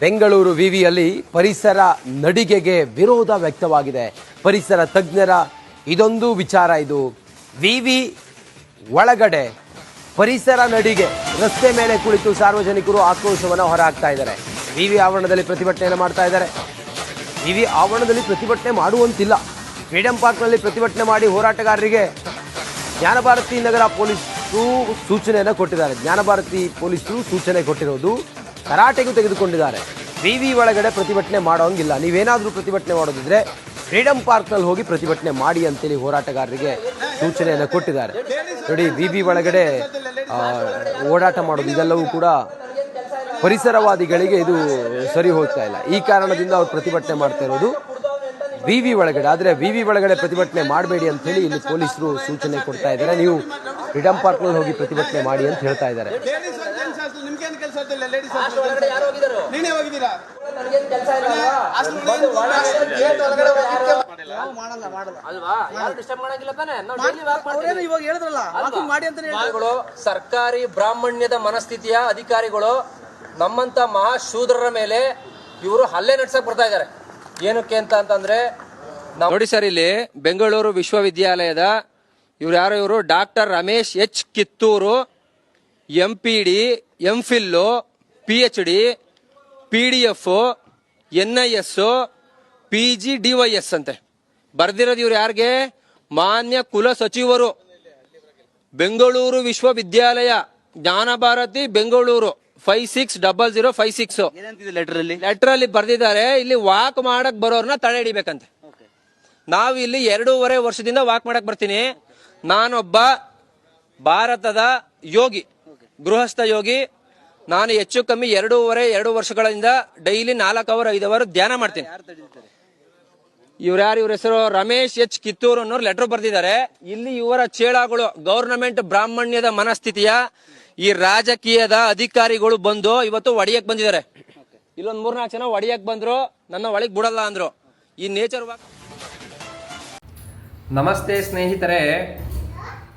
ಬೆಂಗಳೂರು ವಿವಿಯಲ್ಲಿ ಪರಿಸರ ನಡಿಗೆಗೆ ವಿರೋಧ ವ್ಯಕ್ತವಾಗಿದೆ. ಪರಿಸರ ತಜ್ಞರ ಇದೊಂದು ವಿಚಾರ ಇದು. ವಿವಿ ಒಳಗಡೆ ಪರಿಸರ ನಡಿಗೆ, ರಸ್ತೆ ಮೇಲೆ ಕುಳಿತು ಸಾರ್ವಜನಿಕರು ಆಕ್ರೋಶವನ್ನು ಹೊರಹಾಕ್ತಾ ಇದ್ದಾರೆ. ವಿವಿ ಆವರಣದಲ್ಲಿ ಪ್ರತಿಭಟನೆಯನ್ನು ಮಾಡ್ತಾ ಇದ್ದಾರೆ. ವಿವಿ ಆವರಣದಲ್ಲಿ ಪ್ರತಿಭಟನೆ ಮಾಡುವಂತಿಲ್ಲ. ಫ್ರೀಡಂ ಪಾರ್ಕ್ನಲ್ಲಿ ಪ್ರತಿಭಟನೆ ಮಾಡಿ ಹೋರಾಟಗಾರರಿಗೆ ಜ್ಞಾನಭಾರತಿ ನಗರ ಪೊಲೀಸರು ಸೂಚನೆಯನ್ನು ಕೊಟ್ಟಿದ್ದಾರೆ. ಜ್ಞಾನಭಾರತಿ ಪೊಲೀಸರು ಸೂಚನೆ ಕೊಟ್ಟಿರೋದು ತರಾಟೆಗೂ ತೆಗೆದುಕೊಂಡಿದ್ದಾರೆ. ವಿವಿ ಒಳಗಡೆ ಪ್ರತಿಭಟನೆ ಮಾಡೋಂಗಿಲ್ಲ. ನೀವೇನಾದರೂ ಪ್ರತಿಭಟನೆ ಮಾಡೋದಿದ್ರೆ ಫ್ರೀಡಂ ಪಾರ್ಕ್ನಲ್ಲಿ ಹೋಗಿ ಪ್ರತಿಭಟನೆ ಮಾಡಿ ಅಂತೇಳಿ ಹೋರಾಟಗಾರರಿಗೆ ಸೂಚನೆಯನ್ನು ಕೊಟ್ಟಿದ್ದಾರೆ. ನೋಡಿ, ವಿವಿ ಒಳಗಡೆ ಓಡಾಟ ಮಾಡೋದು, ಇದೆಲ್ಲವೂ ಕೂಡ ಪರಿಸರವಾದಿಗಳಿಗೆ ಇದು ಸರಿ ಹೋಗ್ತಾ ಇಲ್ಲ. ಈ ಕಾರಣದಿಂದ ಅವ್ರು ಪ್ರತಿಭಟನೆ ಮಾಡ್ತಾ ಇರೋದು ವಿವಿ ಒಳಗಡೆ. ಆದರೆ ವಿವಿ ಒಳಗಡೆ ಪ್ರತಿಭಟನೆ ಮಾಡಬೇಡಿ ಅಂತೇಳಿ ಇಲ್ಲಿ ಪೊಲೀಸರು ಸೂಚನೆ ಕೊಡ್ತಾ ಇದ್ದಾರೆ. ನೀವು ಫ್ರೀಡಂ ಪಾರ್ಕ್ನಲ್ಲಿ ಹೋಗಿ ಪ್ರತಿಭಟನೆ ಮಾಡಿ ಅಂತ ಹೇಳ್ತಾ ಇದ್ದಾರೆ. ನಿಮ್ಗೇನ್ ಕೆಲಸ ಇರ್ತಿಲ್ಲ ಲೇಡೀಸ್ ಒಳಗಡೆ ಯಾರು ಹೋಗಿದ್ರು ನೀನೇ ಹೋಗಿದ್ದೀರಾ? ನನಗೇನ್ ಕೆಲಸ ಇಲ್ಲ ಅಲ್ವಾ? ಯಾರು ಡಿಸ್ಟರ್ಬ್ ಮಾಡಂಗಿಲ್ಲ ತಾನೆ? ನಾವು ಡೈಲಿ ವಾಕ್ ಮಾಡ್ತೀವಿ. ಇವಾಗ ಹೇಳಿದ್ರಲ್ಲ ವಾಕಿಂಗ್ ಮಾಡಿ ಅಂತ ಸರ್ಕಾರಿ ಬ್ರಾಹ್ಮಣ್ಯದ ಮನಸ್ಥಿತಿಯ ಅಧಿಕಾರಿಗಳು ನಮ್ಮಂತ ಮಹಾಶೂದ್ರರ ಮೇಲೆ ಇವರು ಹಲ್ಲೆ ನಡ್ಸಕ್ ಬರ್ತಾ ಇದ್ದಾರೆ. ಏನಕ್ಕೆ ಅಂತ ಅಂತಂದ್ರೆ ನಾವ್- ನೋಡಿ ಸರ್ ಇಲ್ಲಿ ಬೆಂಗಳೂರು ವಿಶ್ವವಿದ್ಯಾಲಯದ ಇವ್ರು ಯಾರು ಇವರು doctor Ramesh H Kittur M P D M phil P H D P D F N I S P G D Y S ಅಂತೆ. ಬರ್ದಿರೋದು ಇವ್ರು ಯಾರಿಗೆ? ಮಾನ್ಯ ಕುಲ ಸಚಿವರು. ಬೆಂಗಳೂರು ವಿಶ್ವವಿದ್ಯಾಲಯ Jnana Bharathi Bengaluru. Five six double zero five six letter ಅಲ್ಲಿ letter ಅಲ್ಲಿ ಬರ್ದಿದ್ದಾರೆ. ಇಲ್ಲಿ ವಾಕ್ ಮಾಡಕ್ ಬರೋರ್ನ ತಡೆ ಹಿಡಿಬೇಕಂತೆ. ನಾವು ಇಲ್ಲಿ ಎರಡೂವರೆ ವರ್ಷದಿಂದ ವಾಕ್ ಮಾಡಕ್ ಬರ್ತೀನಿ. ನಾನೊಬ್ಬ ಭಾರತದ ಯೋಗಿ ಗೃಹಸ್ಥ ಯೋಗಿ ನಾನು ಹೆಚ್ಚು ಕಮ್ಮಿ ಎರಡೂವರೆ ಎರಡು ವರ್ಷಗಳಿಂದ ಡೈಲಿ ನಾಲ್ಕು ಅವರ್ ಐದು ಅವರ್ ಧ್ಯಾನ ಮಾಡ್ತೀನಿ. ಇವ್ರ ಯಾರು ಇವ್ರ ಹೆಸರು ರಮೇಶ್ ಎಚ್ ಕಿತ್ತೂರು ಅನ್ನೋರು ಲೆಟರ್ ಬರ್ದಿದ್ದಾರೆ. ಇಲ್ಲಿ ಇವರ ಚೇಳಾಗಳು ಗವರ್ನಮೆಂಟ್ ಬ್ರಾಹ್ಮಣ್ಯದ ಮನಸ್ಥಿತಿಯ ಈ ರಾಜಕೀಯದ ಅಧಿಕಾರಿಗಳು ಬಂದು ಇವತ್ತು ಒಡೆಯಕ್ ಬಂದಿದ್ದಾರೆ. ಇಲ್ಲೊಂದ್ ಮೂರ್ನಾಲ್ಕು ಜನ ಒಡೆಯಕ್ ಬಂದ್ರು ನನ್ನ ಒಳಗ್ ಬಿಡಲ್ಲ ಅಂದ್ರು. ಈ ನೇಚರ್ ನಮಸ್ತೆ ಸ್ನೇಹಿತರೆ.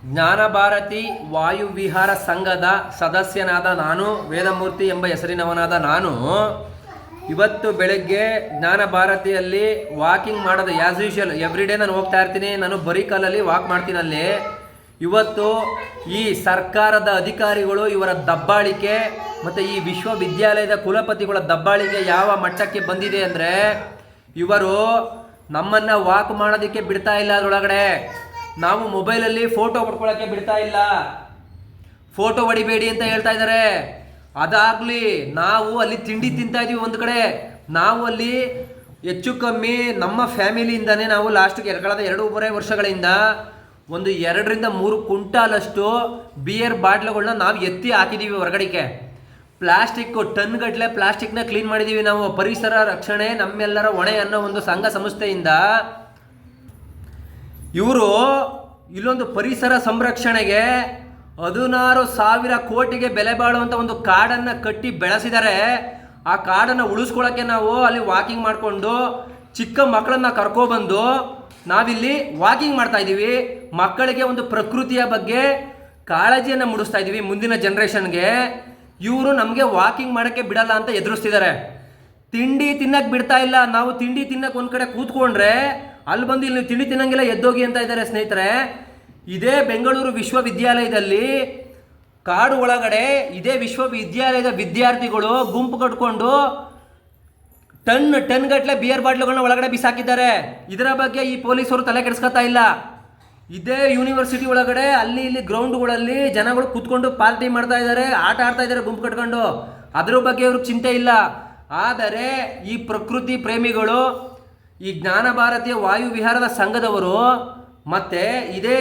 ಜ್ಞಾನಭಾರತಿ ವಾಯುವಿಹಾರ ಸಂಘದ ಸದಸ್ಯನಾದ ನಾನು, ವೇದಮೂರ್ತಿ ಎಂಬ ಹೆಸರಿನವನಾದ ನಾನು, ಇವತ್ತು ಬೆಳಗ್ಗೆ ಜ್ಞಾನ ಭಾರತಿಯಲ್ಲಿ ವಾಕಿಂಗ್ ಮಾಡೋದು ಆ್ಯಸ್ ಯೂಶುವಲ್ ಎವ್ರಿ ಡೇ ನಾನು ಹೋಗ್ತಾ ಇರ್ತೀನಿ, ನಾನು ಬರೀ ಕಾಲಲ್ಲಿ ವಾಕ್ ಮಾಡ್ತೀನಿ ಅಲ್ಲಿ. ಇವತ್ತು ಈ ಸರ್ಕಾರದ ಅಧಿಕಾರಿಗಳು, ಇವರ ದಬ್ಬಾಳಿಕೆ ಮತ್ತು ಈ ವಿಶ್ವವಿದ್ಯಾಲಯದ ಕುಲಪತಿಗಳ ದಬ್ಬಾಳಿಕೆ ಯಾವ ಮಟ್ಟಕ್ಕೆ ಬಂದಿದೆ ಅಂದರೆ, ಇವರು ನಮ್ಮನ್ನು ವಾಕ್ ಮಾಡೋದಕ್ಕೆ ಬಿಡ್ತಾ ಇಲ್ಲ ಅದರೊಳಗಡೆ. ನಾವು ಮೊಬೈಲಲ್ಲಿ ಫೋಟೋ ಪಡ್ಕೊಳ್ಳೋಕ್ಕೆ ಬಿಡ್ತಾ ಇಲ್ಲ. ಫೋಟೋ ಹೊಡಿಬೇಡಿ ಅಂತ ಹೇಳ್ತಾ ಇದ್ದಾರೆ ಅದಾಗ್ಲಿ ನಾವು ಅಲ್ಲಿ ತಿಂಡಿ ತಿಂತಾ ಇದೀವಿ ಒಂದು ಕಡೆ. ನಾವು ಅಲ್ಲಿ ಹೆಚ್ಚು ಕಮ್ಮಿ ನಮ್ಮ ಫ್ಯಾಮಿಲಿಯಿಂದಾನೇ ನಾವು ಲಾಸ್ಟ್ಗೆ ಕಳೆದ ಎರಡೂವರೆ ವರ್ಷಗಳಿಂದ ಒಂದು ಎರಡರಿಂದ ಮೂರು ಕುಂಟಾಲಷ್ಟು ಬಿಯರ್ ಬಾಟ್ಲುಗಳನ್ನ ನಾವು ಎತ್ತಿ ಹಾಕಿದ್ದೀವಿ ಹೊರಗಡೆಗೆ. ಪ್ಲಾಸ್ಟಿಕ್ ಟನ್ ಗಟ್ಟಲೆ ಪ್ಲಾಸ್ಟಿಕ್ನ ಕ್ಲೀನ್ ಮಾಡಿದೀವಿ ನಾವು. ಪರಿಸರ ರಕ್ಷಣೆ, ನಮ್ಮೆಲ್ಲರ ಹೊಣೆ ಅನ್ನೋ ಒಂದು ಸಂಘ ಸಂಸ್ಥೆಯಿಂದ ಇವರು ಇಲ್ಲೊಂದು ಪರಿಸರ ಸಂರಕ್ಷಣೆಗೆ ಹದಿನಾರು ಸಾವಿರ ಕೋಟಿಗೆ ಬೆಲೆ ಬಾಳುವಂಥ ಒಂದು ಕಾಡನ್ನ ಕಟ್ಟಿ ಬೆಳೆಸಿದರೆ ಆ ಕಾಡನ್ನ ಉಳಿಸ್ಕೊಳ್ಳೋಕ್ಕೆ ನಾವು ಅಲ್ಲಿ ವಾಕಿಂಗ್ ಮಾಡಿಕೊಂಡು ಚಿಕ್ಕ ಮಕ್ಕಳನ್ನ ಕರ್ಕೊಬಂದು ನಾವಿಲ್ಲಿ ವಾಕಿಂಗ್ ಮಾಡ್ತಾ ಇದ್ದೀವಿ. ಮಕ್ಕಳಿಗೆ ಒಂದು ಪ್ರಕೃತಿಯ ಬಗ್ಗೆ ಕಾಳಜಿಯನ್ನು ಮೂಡಿಸ್ತಾ ಇದ್ದೀವಿ ಮುಂದಿನ ಜನ್ರೇಷನ್ಗೆ ಇವರು ನಮಗೆ ವಾಕಿಂಗ್ ಮಾಡೋಕ್ಕೆ ಬಿಡಲ್ಲ ಅಂತ ಎದುರಿಸ್ತಿದ್ದಾರೆ. ತಿಂಡಿ ತಿನ್ನಕ್ಕೆ ಬಿಡ್ತಾ ಇಲ್ಲ. ನಾವು ತಿಂಡಿ ತಿನ್ನಕ್ಕೆ ಒಂದು ಕಡೆ ಕೂತ್ಕೊಂಡ್ರೆ ಅಲ್ಲಿ ಬಂದು ಇಲ್ಲಿ ತಿಳಿ ತಿನ್ನಂಗಿಲ್ಲ ಎದ್ದೋಗಿ ಅಂತ ಇದ್ದಾರೆ ಸ್ನೇಹಿತರೆ. ಇದೇ ಬೆಂಗಳೂರು ವಿಶ್ವವಿದ್ಯಾಲಯದಲ್ಲಿ ಕಾಡು ಒಳಗಡೆ ಇದೇ ವಿಶ್ವವಿದ್ಯಾಲಯದ ವಿದ್ಯಾರ್ಥಿಗಳು ಗುಂಪು ಕಟ್ಕೊಂಡು ಟನ್ ಟನ್ ಗಟ್ಟಲೆ ಬಿಯರ್ ಬಾಟ್ಲುಗಳನ್ನ ಒಳಗಡೆ ಬಿಸಾಕಿದ್ದಾರೆ. ಇದರ ಬಗ್ಗೆ ಈ ಪೊಲೀಸರು ತಲೆ ಕೆಡಿಸ್ಕೊತಾ ಇಲ್ಲ. ಇದೇ ಯೂನಿವರ್ಸಿಟಿ ಒಳಗಡೆ ಅಲ್ಲಿ ಇಲ್ಲಿ ಗ್ರೌಂಡ್ಗಳಲ್ಲಿ ಜನಗಳು ಕೂತ್ಕೊಂಡು ಪಾರ್ಟಿ ಮಾಡ್ತಾ ಇದ್ದಾರೆ, ಆಟ ಆಡ್ತಾ ಇದ್ದಾರೆ ಗುಂಪು ಕಟ್ಕೊಂಡು. ಅದ್ರ ಬಗ್ಗೆ ಇವ್ರಿಗೆ ಚಿಂತೆ ಇಲ್ಲ. ಆದರೆ ಈ ಪ್ರಕೃತಿ ಪ್ರೇಮಿಗಳು ಈ ಜ್ಞಾನ ಭಾರತೀಯ ವಾಯುವಿಹಾರದ ಸಂಘದವರು ಮತ್ತೆ ಇದೇ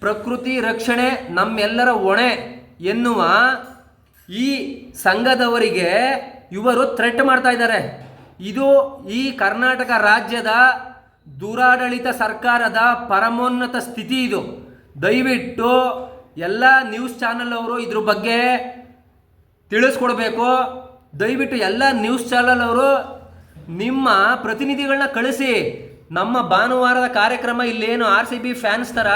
ಪ್ರಕೃತಿ ರಕ್ಷಣೆ ನಮ್ಮೆಲ್ಲರ ಹೊಣೆ ಎನ್ನುವ ಈ ಸಂಘದವರಿಗೆ ಇವರು ಥ್ರೆಟ್ ಮಾಡ್ತಾ ಇದ್ದಾರೆ. ಇದು ಈ ಕರ್ನಾಟಕ ರಾಜ್ಯದ ದುರಾಡಳಿತ ಸರ್ಕಾರದ ಪರಮೋನ್ನತ ಸ್ಥಿತಿ ಇದು. ದಯವಿಟ್ಟು ಎಲ್ಲ ನ್ಯೂಸ್ ಚಾನಲ್ ಅವರು ಇದ್ರ ಬಗ್ಗೆ ತಿಳಿಸ್ಕೊಡ್ಬೇಕು. ದಯವಿಟ್ಟು ಎಲ್ಲ ನ್ಯೂಸ್ ಚಾನಲ್ ಅವರು ನಿಮ್ಮ ಪ್ರತಿನಿಧಿಗಳನ್ನ ಕಳಿಸಿ. ನಮ್ಮ ಭಾನುವಾರದ ಕಾರ್ಯಕ್ರಮ ಇಲ್ಲೇನು ಆರ್ ಸಿ ಬಿ ಫ್ಯಾನ್ಸ್ ಥರ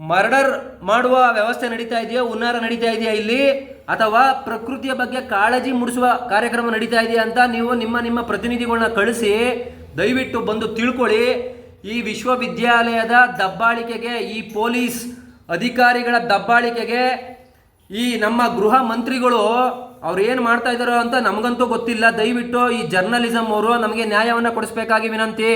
ಮರ್ಡರ್ ಮಾಡುವ ವ್ಯವಸ್ಥೆ ನಡೀತಾ ಇದೆಯಾ ಉನ್ನಾರ ನಡೀತಾ ಇದೆಯಾ ಇಲ್ಲಿ? ಅಥವಾ ಪ್ರಕೃತಿಯ ಬಗ್ಗೆ ಕಾಳಜಿ ಮೂಡಿಸುವ ಕಾರ್ಯಕ್ರಮ ನಡೀತಾ ಇದೆಯಾ ಅಂತ ನೀವು ನಿಮ್ಮ ನಿಮ್ಮ ಪ್ರತಿನಿಧಿಗಳನ್ನ ಕಳಿಸಿ, ದಯವಿಟ್ಟು ಬಂದು ತಿಳ್ಕೊಳ್ಳಿ. ಈ ವಿಶ್ವವಿದ್ಯಾಲಯದ ದಬ್ಬಾಳಿಕೆಗೆ, ಈ ಪೊಲೀಸ್ ಅಧಿಕಾರಿಗಳ ದಬ್ಬಾಳಿಕೆಗೆ ಈ ನಮ್ಮ ಗೃಹ ಮಂತ್ರಿಗಳು ಅವ್ರು ಏನು ಮಾಡ್ತಾ ಇದ್ದಾರೋ ಅಂತ ನಮಗಂತೂ ಗೊತ್ತಿಲ್ಲ. ದಯವಿಟ್ಟು ಈ ಜರ್ನಲಿಸಂ ಅವರು ನಮಗೆ ನ್ಯಾಯವನ್ನು ಕೊಡಿಸ್ಬೇಕಾಗಿ ವಿನಂತಿ.